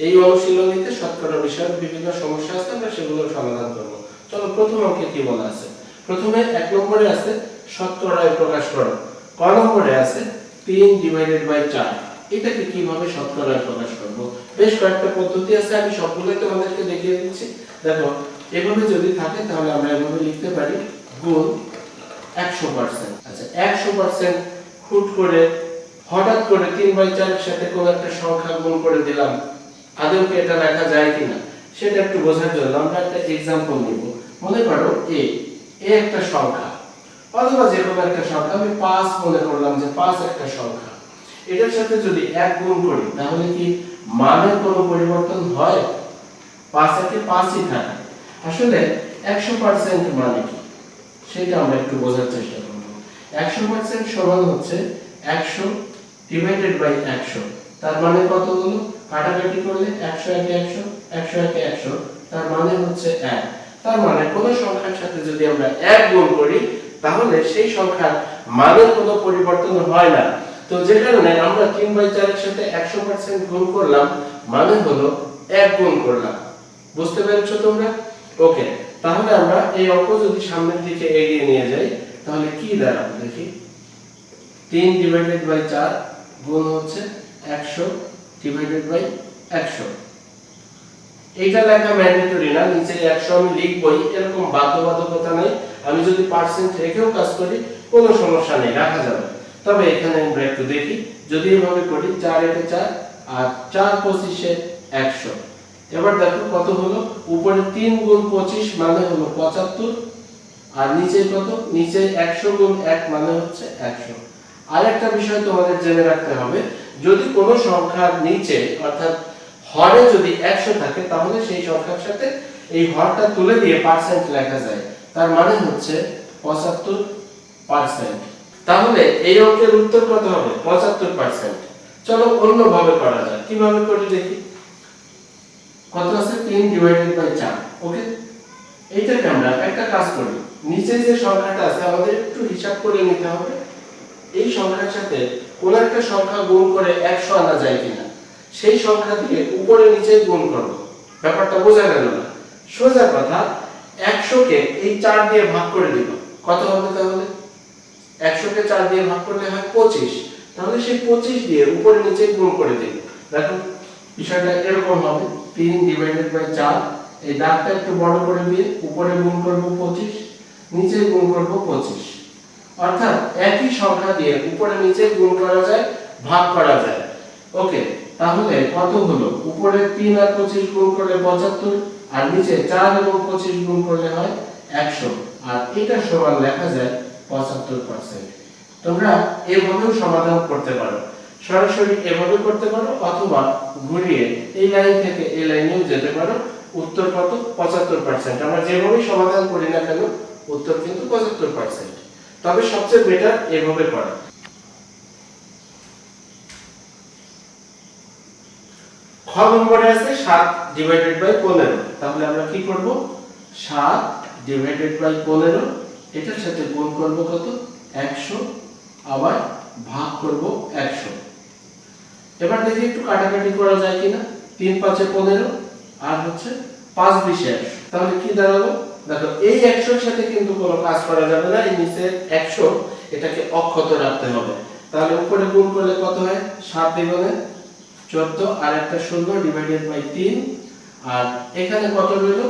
এই অনুশীলনীতে শতকরা বিষয়ের বিভিন্ন সমস্যা আছে, আমরা সেগুলোর সমাধান করব। চলো, প্রথম অঙ্কে কি বলা আছে? প্রথমে এক নম্বরে আছে শতকরায় প্রকাশ করো। ক নম্বরে আছে তিন ডিভাইডেড বাই চার। এটাকে কীভাবে শতকরায় প্রকাশ করব? বেশ কয়েকটা পদ্ধতি আছে, আমি সবগুলোই তোমাদেরকে দেখিয়ে দিচ্ছি। দেখো, এভাবে যদি থাকে, তাহলে আমরা এভাবে লিখতে পারি গুণ একশো পার্সেন্ট আচ্ছা একশো পার্সেন্ট হুট করে, হঠাৎ করে তিন বাই চারের সাথে কোনো একটা সংখ্যা গুণ করে দিলাম। আদৌ কি এটা লেখা যায় কিনা? সেটা একটু বোঝার জন্য আমরা একটা এক্সাম্পল নিব। মনে করো এ এ একটা সংখ্যা, অথবা যে কোনো একটা সংখ্যা, আমি পাঁচ মনে করলাম যে পাঁচ একটা সংখ্যা। এটার সাথে যদি এক গুণ করি, তাহলে কি মানের কোনো পরিবর্তন হয়? পাঁচ একে পাঁচই থাকে। আসলে একশো পার্সেন্ট মানে কি? সেটা আমরা একটু বোঝার চেষ্টা করব। একশো পার্সেন্ট সমান হচ্ছে একশো ডিভাইডেড বাই একশো। তার মানে কত হলো কাটাকাটি করলে একশো একে একশো একশো একে একশো, তার মানে হচ্ছে এক। তার মানে কোন সংখ্যার সাথে যদি আমরা এক গুণ করি, তাহলে সেই সংখ্যার মানের কোনো পরিবর্তন হয় না। তো যে কারণে আমরা তিন বাই চারের সাথে একশো পার্সেন্ট গুণ করলাম মানে হলো এক গুণ করলাম। বুঝতে পেরেছ তোমরা? ওকে তাহলে আমরা এই অঙ্ক যদি সামনের দিকে এগিয়ে নিয়ে যাই, তাহলে কি দাঁড়াবে দেখি? তিন ডিভাইডেড বাই চার গুণ হচ্ছে একশো ডিভাইডেড বাই একশো। এইটা লেখা ম্যান্ডেটরি না, নিচে একশো আমি লিখবই, এরকম বাধ্যবাধকতা নাই। আমি যদি পার্সেন্ট রেখেও কাজ করি, কোনো সমস্যা নেই, রাখা যাবে। তবে এখানে আমরা একটু দেখি, যদি এভাবে করি, চার একে চার, আর চার পঁচিশে একশো। এবার দেখো কত হলো? উপরে তিন গুণ পঁচিশ মানে হলো পঁচাত্তর, আর নিচে কত? নিচে একশো গুণ এক মানে হচ্ছে একশো। আরেকটা বিষয় তোমাদের জেনে রাখতে হবে যদি কোনো সংখ্যার নিচে, অর্থাৎ হরে যদি একশো থাকে, তাহলে সেই সংখ্যার সাথে এই হরটা তুলে দিয়ে পার্সেন্ট লেখা যায়। তার মানে হচ্ছে পঁচাত্তর পার্সেন্ট তাহলে এই অঙ্কের উত্তর কত হবে? পঁচাত্তর পার্সেন্ট চলো অন্যভাবে করা যায় কীভাবে করি দেখি? কত আছে? তিন ডিভাইডেড বাই চার। ওকে? এইটাকে আমরা একটা কাজ করি। নিচে যে সংখ্যাটা আছে, আমাদের একটু হিসাব করে নিতে হবে। এই সংখ্যার সাথে কোন একটা সংখ্যা গুণ করে একশো আনা যায় কিনা? সেই সংখ্যা দিয়ে উপরে নিচে গুণ করব ব্যাপারটা বোঝা গেল না। সোজা কথা, একশোকে এই চার দিয়ে ভাগ করে দিব। কত হবে তাহলে? একশোকে চার দিয়ে ভাগ করলে হয় পঁচিশ। তাহলে সেই পঁচিশ দিয়ে উপরে নিচে গুণ করে দিব। দেখো, বিষয়টা এরকম হবে। তিন ডিভাইডেড বাই চার, এই দাগটা একটু বড় করে দিয়ে উপরে গুণ করব পঁচিশ, নিচে গুণ করব পঁচিশ। অর্থাৎ একই সংখ্যা দিয়ে উপরে নিচে গুণ করা যায়, ভাগ করা যায়। ওকে, তাহলে কত হলো? উপরে তিন আর পঁচিশ গুণ করলে পঁচাত্তর, আর নিচে চার এবং পঁচিশ গুণ করলে হয় একশো। আর এটা সমান লেখা যায় পঁচাত্তর পার্সেন্ট তোমরা এভাবেও সমাধান করতে পারো। সরাসরি এভাবে করতে পারো, অথবা ঘুরিয়ে এই লাইন থেকে এই লাইনেও যেতে পারো। উত্তর কত? পঁচাত্তর পার্সেন্ট আমরা যেভাবে সমাধান করি না কেন, উত্তর কিন্তু পঁচাত্তর পার্সেন্ট তবে সবচেয়ে বেটার এভাবে করা খ নম্বরে আছে সাত ডিভাইডেড বাই পনেরো তাহলে আমরা কি করব? সাত ডিভাইডেড বাই পনেরো এটার সাথে গুণ করব কত? একশো। আবার ভাগ করব একশো। এবার দেখি একটু কাটাকাটি করা যায় কিনা। তিন পাঁচে পনেরো, আর হচ্ছে পাঁচ বিশে তাহলে কি দাঁড়াল? দেখো, এই একশোর সাথে কিন্তু কোনো কাজ করা যাবে না, এই নিচে একশো, এটাকে অক্ষত রাখতে হবে। তাহলে উপরে গুণ করলে কত হয়? সাত দ্বিগুণে চোদ্দ, আর একটা শূন্য ডিভাইডেড বাই তিন, আর এখানে কত রইল?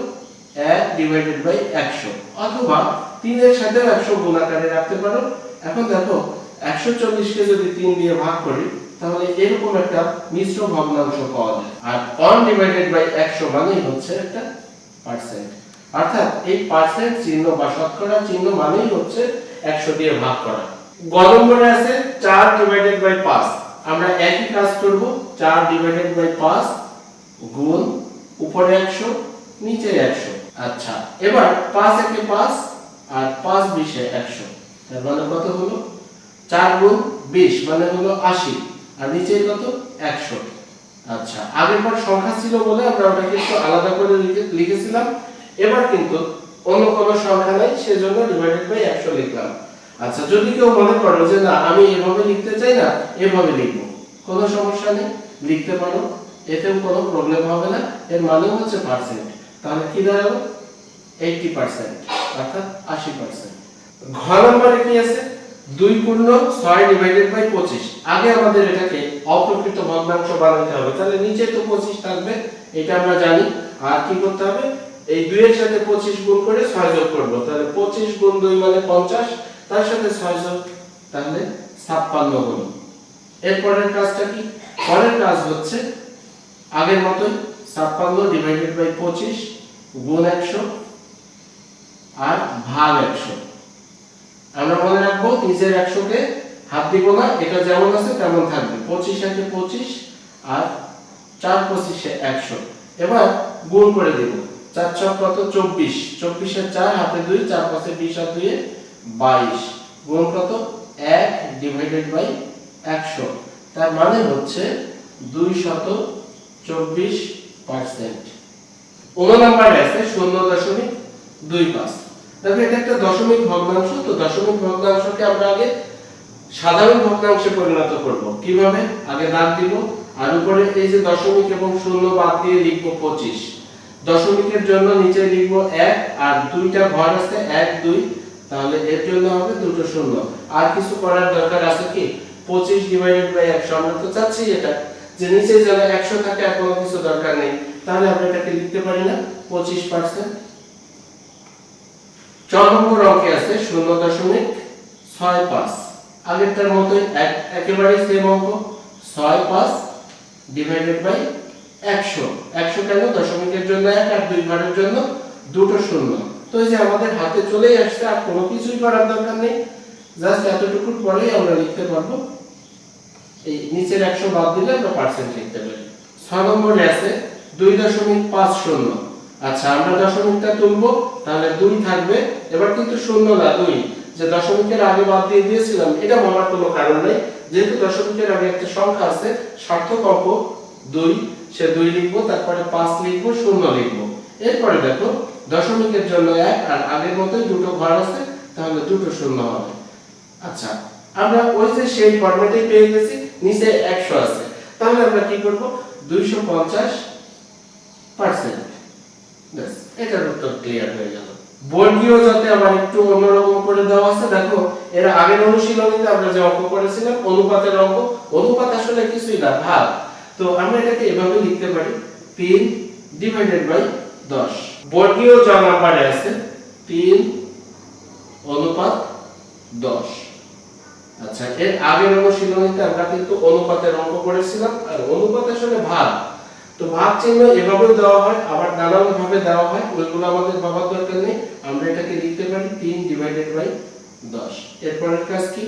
এক ডিভাইডেড বাই একশো। অথবা তিনের সাথে একশো গুণ রাখতে পারো। এখন দেখো, একশো চল্লিশকে যদি তিন দিয়ে ভাগ করি, তাহলে এরকম একটা মিশ্র ভগ্নাংশ পাওয়া যায়। আর অন ডিভাইডেড বাই একশো মানেই হচ্ছে একটা পার্সেন্ট অর্থাৎ এই পার্সেন্ট চিহ্ন বা শতকরা চিহ্ন মানেই হচ্ছে একশো দিয়ে ভাগ করা। গ নম্বরে আছে চার ডিভাইডেড বাই পাঁচ। আমরা একই কাজ করব, চার ডিভাইডেড বাই পাঁচ গুণ উপরে একশো, নিচে একশো। আচ্ছা এবার পাঁচ একে পাঁচ আর পাঁচ বিশে একশো। তার মানে কত হলো? চার গুণ বিশ মানে হলো আশি। আর নিচে কত? একশো। আচ্ছা আগের বার সংখ্যা ছিল বলে আমরা ওটাকে একটু আলাদা করে লিখে- লিখেছিলাম। এবার কিন্তু অন্য কোনো সংখ্যা নাই, সেজন্য ডিভাইডেড বাই একশো লিখলাম। আচ্ছা যদি কেউ মনে করো যে না, আমি এভাবে লিখতে চাই না, এভাবে লিখব। কোনো সমস্যা নেই, লিখতে পারো। এতেও কোনো প্রবলেম হবে না। এর মানে হচ্ছে পার্সেন্ট তাহলে কি দাঁড়াবে এইটটি পার্সেন্ট অর্থাৎ আশি পার্সেন্ট ঘ নম্বরে কি আছে? দুই পূর্ণ ছয় ডিভাইডেড বাই পঁচিশ। আগে আমাদের এটাকে অপ্রকৃত ভগ্নাংশ বানাতে হবে। তাহলে নিচে তো পঁচিশ থাকবে, এটা আমরা জানি। আর কি করতে হবে? এই দুইয়ের সাথে পঁচিশ গুণ করে ছয় যোগ করব। তাহলে পঁচিশ গুণ দুই মানে পঞ্চাশ, তার সাথে ছয় যোগ, তাহলে ছাপ্পান্ন হলো এরপরের কাজটা কি? পরের কাজ হচ্ছে আগের মতোই ছাপ্পান্ন ডিভাইডেড বাই পঁচিশ গুণ একশো আর ভাগ একশো। আমরা মনে রাখব নিচের একশোকে হাত দিব না, এটা যেমন আছে তেমন থাকবে। পঁচিশ একে পঁচিশ আর চার পঁচিশে একশো। এবার গুণ করে দিব। চার ছক কত? চব্বিশ। চব্বিশের চার, হাতে দুই, চার পাশে বিশ আর দুয়ে বাইশ। গুণ কত? এক ডিভাইডেড বাই একশো। তার মানে হচ্ছে দুই শত চব্বিশ পার্সেন্ট নাম্বারে আছে শূন্য দশমিক দুই পাঁচ। দেখো, এটা একটা দশমিক ভগ্নাংশ। তো দশমিক ভগ্নাংশকে আমরা আগে সাধারণ ভগ্নাংশে পরিণত করব। কীভাবে? আগে দাগ দিব। আর উপরে এই যে দশমিক এবং শূন্য বাদ দিয়ে লিখব পঁচিশ। দশমিকের জন্য নিচে লিখব এক, আর দুইটা ঘর আছে, এক, দুই, তাহলে এর জন্য হবে দুটো শূন্য। আর কিছু করার দরকার আছে কি? পঁচিশ ডিভাইডেড বাই একশো আমরা তো চাচ্ছি এটা। যে নিচে যেন একশো থাকে, আর কোনো কিছু দরকার নেই। তাহলে আমরা এটাকে লিখতে পারি না, পঁচিশ পার্সেন্ট চার নম্বর অঙ্কে আছে শূন্য দশমিক ছয় পাঁচ। আগেরটার মতোই এক একেবারে সেম অঙ্ক। ছয় পাঁচ ডিভাইডেড বাই একশো। একশো কেন? দশমিকের জন্য এক আর দুই ঘরের জন্য দুটো শূন্য। তো এই যে আমাদের হাতে চলেই আসছে, আর কোনো কিছুই করার দরকার নেই। জাস্ট এতটুকুর পরেই আমরা লিখতে পারব। এই নিচের একশো বাদ দিলে আমরা পার্সেন্ট লিখতে পারি। ছয় নম্বরে আছে দুই দশমিক পাঁচ শূন্য। আচ্ছা আমরা দশমিকটা তুলবো, তাহলে দুই থাকবে। এবার কিন্তু শূন্য না, দুই। যে দশমিকের আগে বাদ দিয়ে দিয়েছিলাম, এটা ভাবার কোনো কারণ নেই। যেহেতু দশমিকের আগে একটা সংখ্যা আছে, সার্থক অঙ্ক দুই। সে দুই লিখব, তারপরে পাঁচ লিখব, শূন্য লিখব। এরপরে দেখো, দশমিকের জন্য এক আর আগের মতোই দুটো ঘর আছে, তাহলে দুটো শূন্য হবে। আচ্ছা আমরা ওই যে সেই ফরম্যাটে পেয়ে গেছি, নিচে একশো আছে। তাহলে আমরা কি করব? দুইশো পঞ্চাশ পার্সেন্ট এটার উত্তর ক্লিয়ার হয়ে গেল। বর্গীয় যাতে আবার একটু অন্যরকম করে দেওয়া আছে, দেখো, এর আগের অনুশীলনীতে আমরা যে অঙ্ক করেছিলাম, অনুপাতের অঙ্ক, অনুপাত আসলে কিছুই না, ভাগ। তো আমরা এটাকে এভাবে লিখতে পারি তিন ডিভাইডেড বাই দশ। বর্গীয় জ নাম্বারে আছে তিন অনুপাত দশ। আচ্ছা এর আগের অনুশীলনীতে আমরা কিন্তু অনুপাতের অঙ্ক করেছিলাম আর অনুপাত আসলে ভাগ। তো ভাগ চিহ্ন এভাবেও দেওয়া হয়, আবার নানান ভাবে দেওয়া হয়, ওইগুলো আমাদের ভাবার দরকার নেই। আমরা এটাকে লিখতে পারি তিন ডিভাইডেড বাই দশ। এরপরের কাজ কি?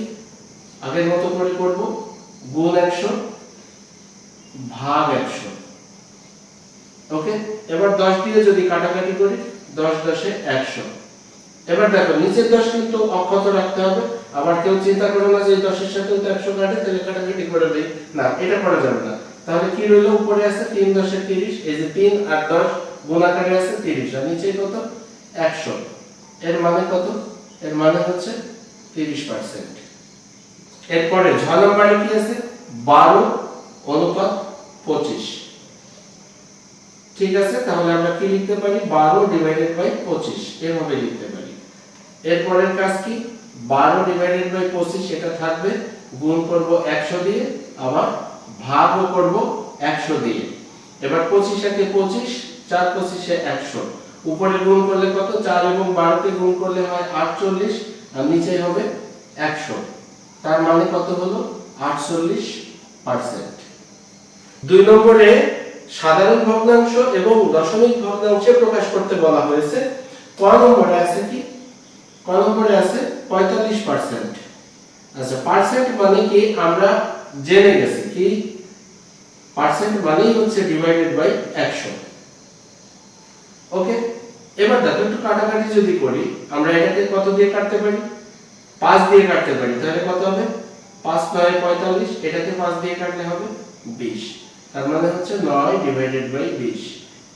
আগের মতো করে করব। গুণ একশো। ভাগ একশো। ওকে? এবার দশ দিয়ে যদি কাটাকাটি করি, দশ দশে একশো। এবার দেখো, নিচের দশ কিন্তু অক্ষত রাখতে হবে। আবার কেউ চিন্তা করো না যে দশের সাথে তো একশো কাটে, তাহলে কাটাকাটি করে দেই না, এটা করা যাবে না। তাহলে কি রইল? উপরে আছে তিন দশে তিরিশ, এই যে তিন আর দশ গুণাকারে আছে তিরিশ, আর নিচে কত? একশো। এর মানে কত? এর মানে হচ্ছে তিরিশ পার্সেন্ট। এরপরে ছ নম্বরে কি আছে? বারো অনুপাত পঁচিশ। ঠিক আছে, তাহলে আমরা কি লিখতে পারি? বারো ডিভাইডেড বাই পঁচিশ, এভাবে লিখতে পারি। এরপরের কাজ কি? বারো ডিভাইডেড বাই পঁচিশ এটা থাকবে, গুণ করব একশো দিয়ে, আবার করব একশো দিয়ে। এবার পঁচিশ পঁচিশ, চার পঁচিশে একশো। উপরে গুণ করলে কত? চার এবং বারোকে গুণ করলে হয় আটচল্লিশ, আর নিচে হবে একশো। তার মানে কত হলো? আটচল্লিশ পার্সেন্ট। দুই নম্বরে সাধারণ ভগ্নাংশ এবং দশমিক ভগ্নাংশে প্রকাশ করতে বলা হয়েছে। ক নম্বরে আছে কি? ক নম্বরে আছে পঁয়তাল্লিশ পার্সেন্ট। আচ্ছা পার্সেন্ট মানে কি? আমরা জেনে গেছি কি? পার্সেন্ট মানেই হচ্ছে ডিভাইডেড বাই একশো। ওকে এবার দেখো, একটু কাটাকাটি যদি করি, আমরা এটাকে কত দিয়ে কাটতে পারি? পাঁচ দিয়ে কাটতে পারি। তাহলে কত হবে? পাঁচ নয় পঁয়তাল্লিশ, এটাকে পাঁচ দিয়ে কাটলে হবে বিশ। তার মানে হচ্ছে নয় ডিভাইডেড বাই বিশ।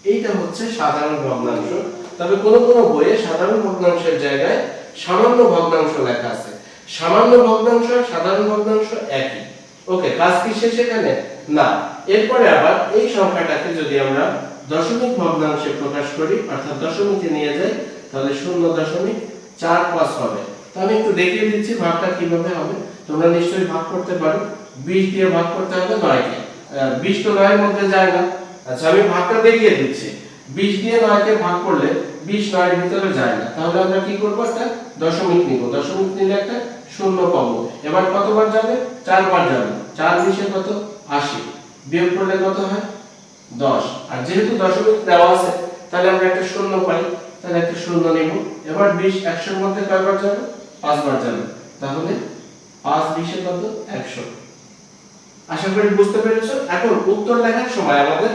এইটা হচ্ছে সাধারণ ভগ্নাংশ। তবে কোন কোন বইয়ে সাধারণ ভগ্নাংশের জায়গায় সামান্য ভগ্নাংশ লেখা আছে। সামান্য ভগ্নাংশ আর সাধারণ ভগ্নাংশ একই। ওকে কাজ কি শেষ এখানে? না। এরপরে আবার এই সংখ্যাটাকে যদি আমরা দশমিক ভগ্নাংশে প্রকাশ করি অর্থাৎ দশমিকে নিয়ে যাই তাহলে শূন্য দশমিক চার পাঁচ হবে। তো আমি একটু দেখিয়ে দিচ্ছি ভাগটা কীভাবে হবে। তোমরা নিশ্চয়ই ভাগ করতে পারো। বিশ দিয়ে ভাগ করতে হবে নয়কে। আহ, বিশ তো নয়ের মধ্যে যায় না আচ্ছা আমি ভাগটা দেখিয়ে দিচ্ছি। বিশ দিয়ে নয়কে ভাগ করলে বিশ নয়ের ভিতরে যায় না তাহলে আমরা কি করব একটা? দশমিক নিব। দশমিক নিলে একটা শূন্য পাবো। এবার কতবার যাবে? চারবার যাবে। চার বিশে কত? আশি। বিয়োগ করলে কত হয়? দশ। আর যেহেতু দশমিক দেওয়া আছে, তাহলে আমরা একটা শূন্য পাই। তাহলে একটা শূন্য নিব। এবার বিশ একশোর মধ্যে কয়বার যাবে? পাঁচবার যাবে। তাহলে পাঁচ বিশে কত? একশো। আশা করি বুঝতে পেরেছ। এখন উত্তর লেখার সময় আমাদের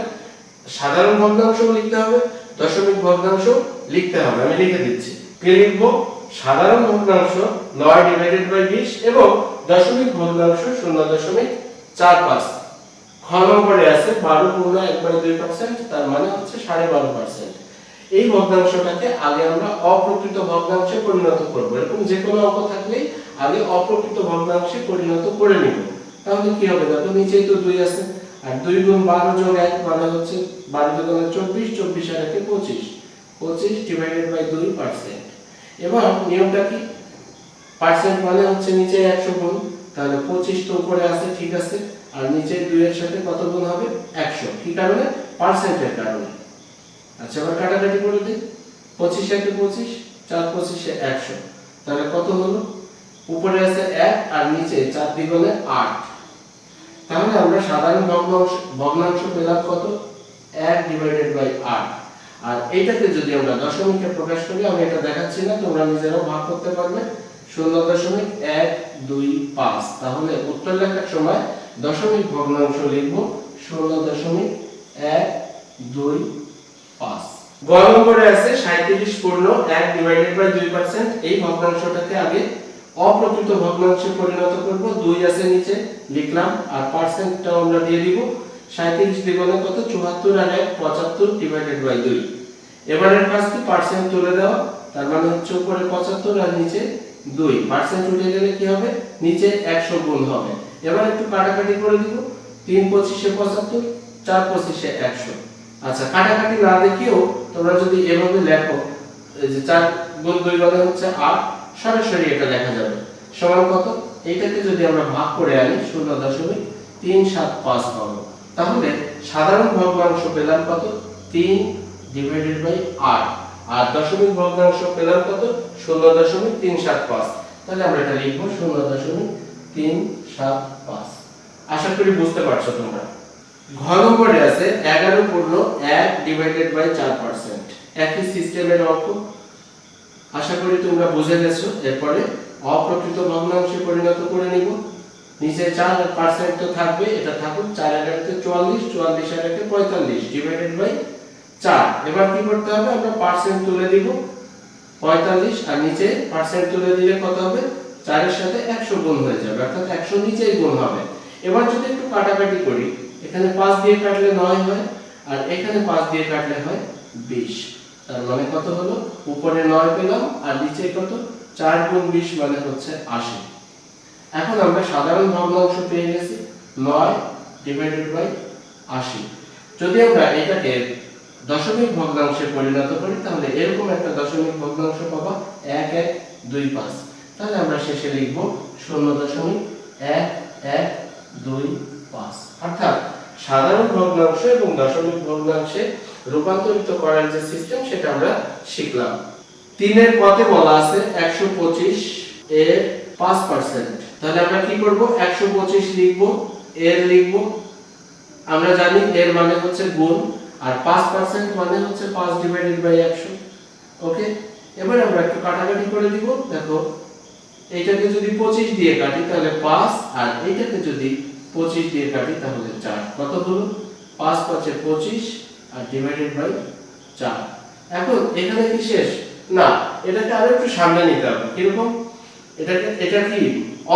সাধারণ ভগ্নাংশ লিখতে হবে, দশমিক ভগ্নাংশ লিখতে হবে। আমি লিখে দিচ্ছি। কি লিখব? সাধারণ ভগ্নাংশ নয় ডিভাইডেড বাই বিশ এবং দশমিক ভগ্নাংশ শূন্য দশমিক চার পাঁচ। খ নম্বরে আছে বারো পূর্ণ এক বাই দুই পার্সেন্ট তার মানে হচ্ছে সাড়ে বারো পার্সেন্ট এই ভগ্নাংশটাকে আগে আমরা অপ্রকৃত ভগ্নাংশে পরিণত করব। এরকম যে কোনো অঙ্ক থাকলেই আগে অপ্রকৃত ভগ্নাংশে পরিণত করে নিব। তাহলে কি হবে? দেখো নিচেই তো দুই আছে, আর দুই গুণ বারো যোগ এক মানে হচ্ছে বারো যোগ চব্বিশ চব্বিশ আর একে পঁচিশ। পঁচিশ ডিভাইডেড বাই দুই পার্সেন্ট এবার নিয়মটা কি? পার্সেন্ট মানে হচ্ছে নিচে একশো গুণ, তাহলে পঁচিশ তো উপরে আছে, ঠিক আছে, আর নিচে দুইয়ের সাথে কত গুণ হবে? একশো। কি কারণে? পার্সেন্টের কারণে। আচ্ছা এবার কাটাকাটি করে দিই। পঁচিশ একে পঁচিশ, চার পঁচিশে একশো। তাহলে কত হলো? উপরে আছে এক আর নিচে চার দ্বিগুণে আট। তাহলে আমরা সাধারণ ভগ্নাংশ ভগ্নাংশ পেলাম কত? এক ডিভাইডেড বাই আট আর এইটাকে যদি আমরা দশমিকে প্রকাশ করি, আমি এটা দেখাচ্ছি না, তোমরা নিজেরাও ভাগ করতে পারবে। শূন্য দশমিক এক দুই পাঁচ। তাহলে উত্তর লেখার সময় দশমিক ভগ্নাংশ লিখব, শূন্য দশমিক এক দুই পাঁচ। গ নম্বরে আছে সাঁত্রিশ পূর্ণ এক ডিভাইডেড বাই দুই পার্সেন্ট এই ভগ্নাংশটাকে আগে অপ্রকৃত ভগ্নাংশে পরিণত করব, দুই আছে নিচে, লিখলাম, আর পার্সেন্টটাও আমরা দিয়ে দিব। সাঁত্রিশ দ্বিগুণে কত? চুয়াত্তর আর এক, পঁচাত্তর ডিভাইডেড বাই দুই। এবারের কাজটি পার্সেন্ট তুলে দেওয়া, তার মানে হচ্ছে উপরে পঁচাত্তর আর নিচে দুই। পার্সেন্ট উঠে গেলে কি হবে? নিচে একশো গুণ হবে। এবার একটু কাটাকাটি করে দিব। তিন পঁচিশে পঁচাত্তর, চার পঁচিশে একশো। আচ্ছা কাটাকাটি না দেখিও তোমরা যদি এভাবে লেখো যে চার গুণ দুই মানে হচ্ছে আট সরাসরি এটা লেখা যাবে। সমান কত? এইটাকে যদি আমরা ভাগ করে আনি, শূন্য দশমিক তিন সাত পাঁচ পাবো। তাহলে সাধারণ ভগ্নাংশ পেলাম কত? তিন ডিভাইডেড বাই আট। আর দশমিক ভগ্নাংশ পেলাম কত? শূন্য দশমিক তিন সাত পাঁচ। তাহলে আমরা এটা লিখব শূন্য দশমিক তিন সাত পাঁচ। আশা করি বুঝতে পারছ তোমরা। ঘ নম্বরে আছে এগারো পূর্ণ এক ডিভাইডেড বাই চার পার্সেন্ট একই সিস্টেমের অঙ্ক আশা করি তোমরা বুঝে গেছো, এরপরে অপ্রকৃত ভগ্নাংশে পরিণত করে নিব। নিচে চার পার্সেন্ট তো থাকবে, এটা থাকুক চার এগারোতে চুয়াল্লিশ চুয়াল্লিশ এগারোতে পঁয়তাল্লিশ ডিভাইডেড বাই চার। এবার কি করতে হবে? আমরা পার্সেন্ট তুলে দিব, পঁয়তাল্লিশ, আর নিচে পার্সেন্ট তুলে দিলে কত হবে? চারের সাথে একশো গুণ হয়ে যাবে, অর্থাৎ একশো নিচেই গুণ হবে। এবার যদি একটু কাটাকাটি করি, এখানে পাঁচ দিয়ে কাটলে নয় হয়, আর এখানে পাঁচ দিয়ে কাটলে হয় বিশ। তার মানে কত হলো? উপরে নয় পেলাম আর নিচে কত? চার গুণ বিশ মানে হচ্ছে আশি। এখন আমরা সাধারণ ভগ্নাংশ পেয়ে গেছি নয় ডিভাইডেড বাই আশি। যদি আমরা এটাকে দশমিক ভগ্নাংশে পরিণত করি, তাহলে এরকম একটা দশমিক ভগ্নাংশ পাবা এক এক, দুই, পাঁচ। তাহলে আমরা শেষে লিখব শূন্য দশমিক এক এক, দুই, পাঁচ। অর্থাৎ সাধারণ ভগ্নাংশ এবং দশমিক ভগ্নাংশে রূপান্তরিত করার যে সিস্টেম সেটা আমরা শিখলাম। তিনের পথে বলা আছে একশো পঁচিশ এর পাঁচ পার্সেন্ট তাহলে আমরা কি করব? একশো পঁচিশ লিখব, এর লিখব। আমরা জানি এর মানে হচ্ছে গুণ, আর পাঁচ পার্সেন্ট মানে হচ্ছে পাঁচ ডিভাইডেড বাই একশো। ওকে? এবার আমরা একটু কাটাকাটি করে দিব। দেখো, এইটাকে যদি পঁচিশ দিয়ে কাটি, তাহলে পাঁচ, আর এইটাকে যদি পঁচিশ দিয়ে কাটি, তাহলে চার। কত হলো পাঁচ পাঁচে পঁচিশ আর ডিভাইডেড বাই চার। এখন এখানে কি শেষ? না, এটাকে আরও একটু সামনে নিতে হবে। কীরকম? এটাকে, এটা কি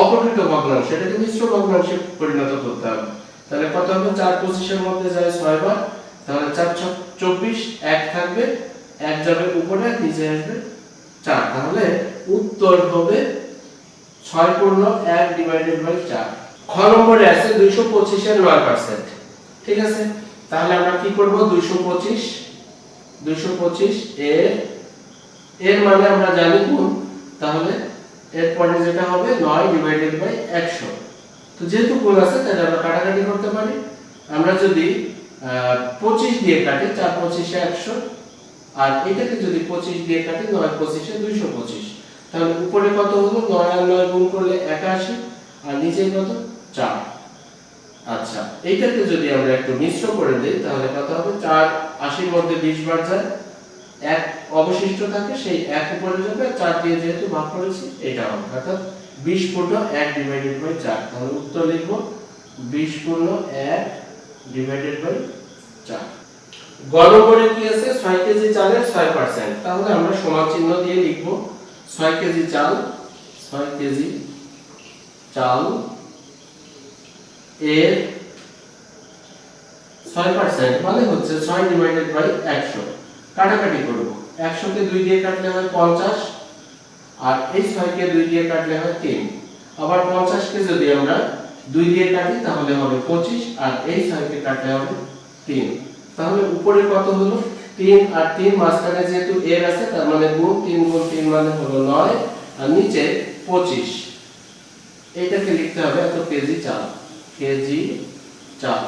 অপ্রকৃত ভগ্নাংশ? এটাকে মিশ্র ভগ্নাংশে পরিণত করতে হবে তাহলে কত হবে? চার পঁচিশের মধ্যে যায় ছয় বার, তাহলে চার চব্বিশ, এক থাকবে, এক যাবে উপরে নিচে আসবে চার। তাহলে উত্তর হবে ছয় পূর্ণ এক ডিভাইডেড বাই চার। খ নম্বরে আছে দুইশো পঁচিশের নয় পার্সেন্ট ঠিক আছে? তাহলে আমরা কি করব? দুইশো পঁচিশ দুইশো পঁচিশ এর এর মানে আমরা জানি গুণ তাহলে এর পরে যেটা হবে নয় ডিভাইডেড বাই একশো। তো যেহেতু গুণ আছে, তাহলে আমরা কাটাকাটি করতে পারি। আমরা যদি পঁচিশ দিয়ে কাটি, চার পঁচিশে একশো, আর এটাকে যদি পঁচিশ দিয়ে কাটি, নয় পঁচিশে দুইশো পঁচিশ। তাহলে উপরে কত হলো? নয় আর নয় গুণ করলে একাশি, আর নিচে কত? চার। আচ্ছা এইটাকে যদি আমরা একটু মিশ্র করে দিই, তাহলে কত হবে চার আশির মধ্যে বিশ বার যায়, এক অবশিষ্ট থাকে, সেই এক উপরে যাবে, আর চার দিয়ে যেহেতু ভাগ করেছি, এটা হবে। অর্থাৎ বিশ পূর্ণ এক ডিভাইডেড বাই চার। তাহলে উত্তর লিখব, বিশ পূর্ণ এক ডিভাইডেড বাই চার। গণপরে কি আছে? ছয় কেজি চালের ছয় পার্সেন্ট তাহলে আমরা সমান চিহ্ন দিয়ে লিখব, ছয় কেজি চাল, ছয় কেজি চাল এর ছয় পার্সেন্ট মানে হচ্ছে ছয় ডিভাইডেড বাই একশো। কাটাকাটি করব। একশোকে দুই দিয়ে কাটলে হয় পঞ্চাশ, আর এই ছয়কে দুই দিয়ে কাটলে হয় তিন। আবার পঞ্চাশকে যদি আমরা দুই দিয়ে কাটি, তাহলে হবে পঁচিশ, আর এই ছয়কে কাটলে হবে তিন। তাহলে উপরে কত হলো? তিন, আর তিন মাঝখানে যেহেতু এর আছে, তার মানে গুণ তিন গুণ তিন মানে হলো নয়, আর নিচে পঁচিশ। এইটাকে লিখতে হবে এত কেজি চাল। কেজি চাল।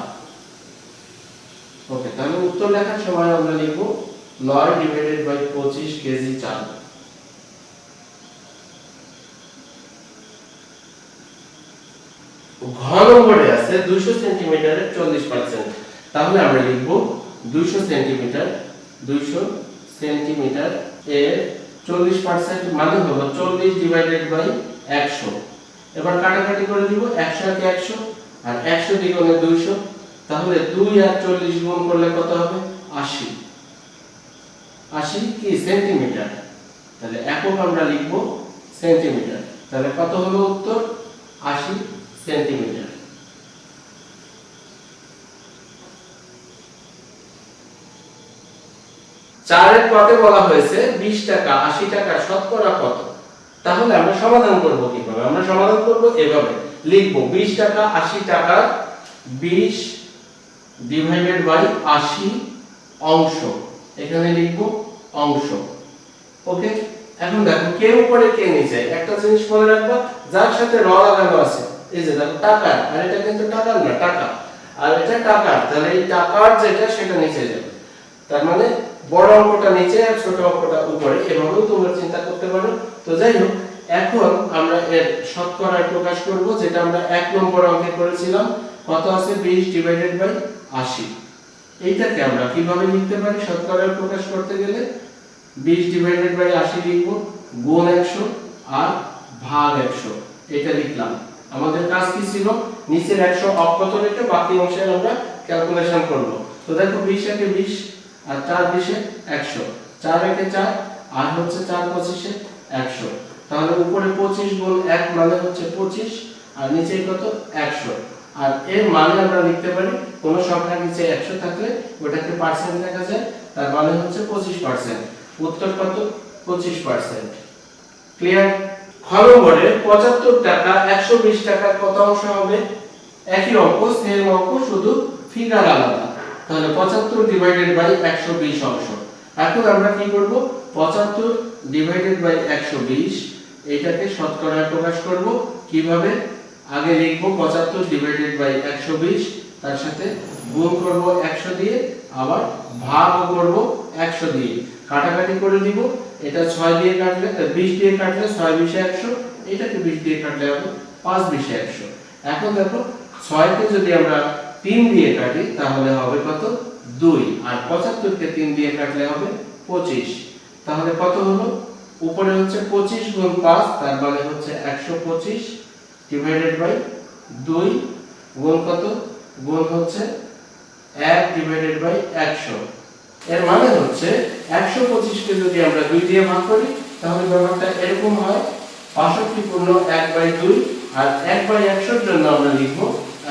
ওকে তাহলে উত্তর লেখার সময় আমরা লিখব নয় ডিভাইডেড বাই পঁচিশ কেজি চাল। ঘ নম্বরে আছে দুইশো সেন্টিমিটারের চল্লিশ পার্সেন্ট তাহলে আমরা লিখব দুইশো সেন্টিমিটার দুইশো সেন্টিমিটার এর চল্লিশ পার্সেন্ট মানে হলো চল্লিশ ডিভাইডেড বাই একশো। এবার কাটাকাটি করে দিব একশো একে একশো আর একশো দ্বিগুণে দুইশো, তাহলে দুই আর চল্লিশ গুণ করলে কত হবে? আশি। আশি কি? সেন্টিমিটার। তাহলে একক আমরা লিখব সেন্টিমিটার। তাহলে কত হলো উত্তর? আশি সেন্টিমিটার। চারের পথে বলা হয়েছে, বিশ টাকা আশি টাকা শতকরা কত? তাহলে আমরা সমাধান করব কীভাবে? আমরা সমাধান করব এভাবে। লিখব বিশ টাকা আশি টাকা, বিশ ডিভাইডেড বাই আশি অংশ। এখানে লিখব অংশ। ওকে? এখন দেখো কে উপরে, কে নিচে? একটা জিনিস মনে রাখবা, যার সাথে র লাগানো আছে, এই যে দেখো টাকা আর এটা কিন্তু টাকা না, টাকা। আর এটা টাকা তাহলে এই টাকার যেটা, সেটা নিচে যাবে। তার মানে বড় অঙ্কটা নিচে আর ছোট অঙ্কটা উপরে, এভাবেও তোমরা চিন্তা করতে পারো। তো যাই হোক, এখন আমরা এর শতকরায় প্রকাশ করব, যেটা আমরা এক নম্বর অঙ্কে করেছিলাম। কত আছে? 20 ডিভাইডেড বাই 80 এইটাকে আমরা কীভাবে লিখতে পারি শতকরায় প্রকাশ করতে গেলে? 20 ডিভাইডেড বাই 80 লিখব, গুণ 100 আর ভাগ 100 এটা লিখলাম। আমাদের কাজ কি ছিল? নিচের 100 অক্ষত রেখে বাকি অংশের আমরা ক্যালকুলেশন করব। তো দেখো 20 একে 20 আর 4 20 এ 100 4 একে 4 আর হচ্ছে 4 25 এ 100 তাহলে উপরে 25 গুণ 1 মানে হচ্ছে 25 আর নিচে কত? 100 আর এর মানে আমরা লিখতে পারি, কোন সংখ্যা নিচে 100 থাকলে ওটাকে পার্সেন্ট লেখা যায়, তার মানে হচ্ছে 25% উত্তর কত? 25% ক্লিয়ার খ নম্বরে 75 টাকা 120 টাকা কত অংশ হবে? একই অঙ্ক সেম অঙ্ক, শুধু ফিগার আলাদা। তাহলে 75 ডিভাইডেড বাই 120 অংশ। এখন আমরা কি করব? 75 ডিভাইডেড বাই 120 এটাকে শতকরায় প্রকাশ করব। কীভাবে? আগে লিখব 75 ডিভাইডেড বাই 120 তার সাথে গুণ করব 100 দিয়ে, আবার ভাগও করব 100 দিয়ে। কাটাকাটি করে দিব এটা 6 দিয়ে কাটলে 20 দিয়ে কাটলে 6 20 100 এটাকে 20 দিয়ে কাটলে হবে 5 20 100 এখন দেখো 6 কে যদি আমরা 3 দিয়ে কাটি, তাহলে হবে কত? 2 আর 75 কে 3 দিয়ে কাটলে হবে 25 তাহলে কত হলো? উপরে হচ্ছে 25 গুণ 5 তার মানে হচ্ছে 125 ডিভাইডেড বাই 2 গুণ কত? গুণ হচ্ছে 1 ডিভাইডেড বাই 100 এর মানে হচ্ছে 125 কে যদি আমরা 2 দিয়ে ভাগ করি, তাহলে ব্যাপারটা এরকম হয়। 65 পূর্ণ 1 বাই 2 আর 1 বাই 100 এর জন্য আমরা লিখব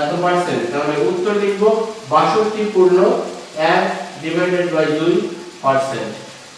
এত পার্সেন্ট তাহলে উত্তর লিখব 62 পূর্ণ এক ডিভাইডেড বাই দুই পার্সেন্ট